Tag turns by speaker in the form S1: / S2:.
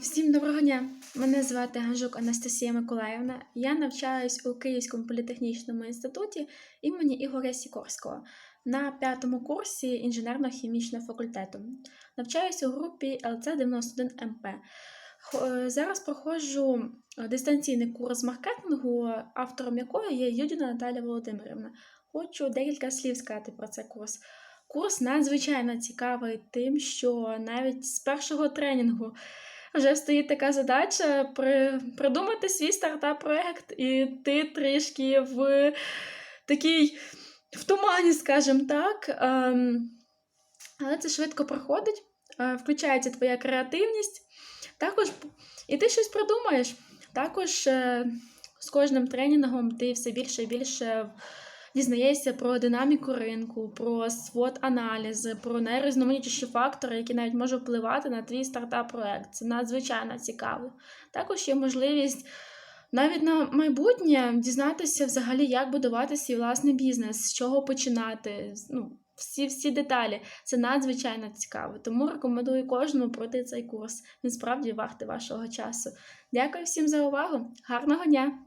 S1: Всім доброго дня! Мене звати Ганжук Анастасія Миколаївна. Я навчаюсь у Київському політехнічному інституті імені Ігоря Сікорського на п'ятому курсі інженерно-хімічного факультету. Навчаюсь у групі ЛЦ91МП. Е, Зараз проходжу е, дистанційний курс маркетингу, автором якої є Юдіна Наталя Володимирівна. Хочу декілька слів сказати про цей курс. Курс надзвичайно цікавий тим, що навіть з першого тренінгу вже стоїть така задача при, придумати свій стартап-проект, і ти трішки в такій в тумані, скажімо так. Ем, але це швидко проходить, е, включається твоя креативність. Також і ти щось придумаєш. Також е, з кожним тренінгом ти все більше і більше дізнаєшся про динаміку ринку, про свод аналізи, про найрізноманітніші фактори, які навіть можуть впливати на твій стартап-проект. Це надзвичайно цікаво. Також є можливість навіть на майбутнє дізнатися взагалі, як будувати свій власний бізнес, з чого починати. Ну, всі, всі деталі. Це надзвичайно цікаво. Тому рекомендую кожному пройти цей курс. Він справді вартий вашого часу. Дякую всім за увагу. Гарного дня!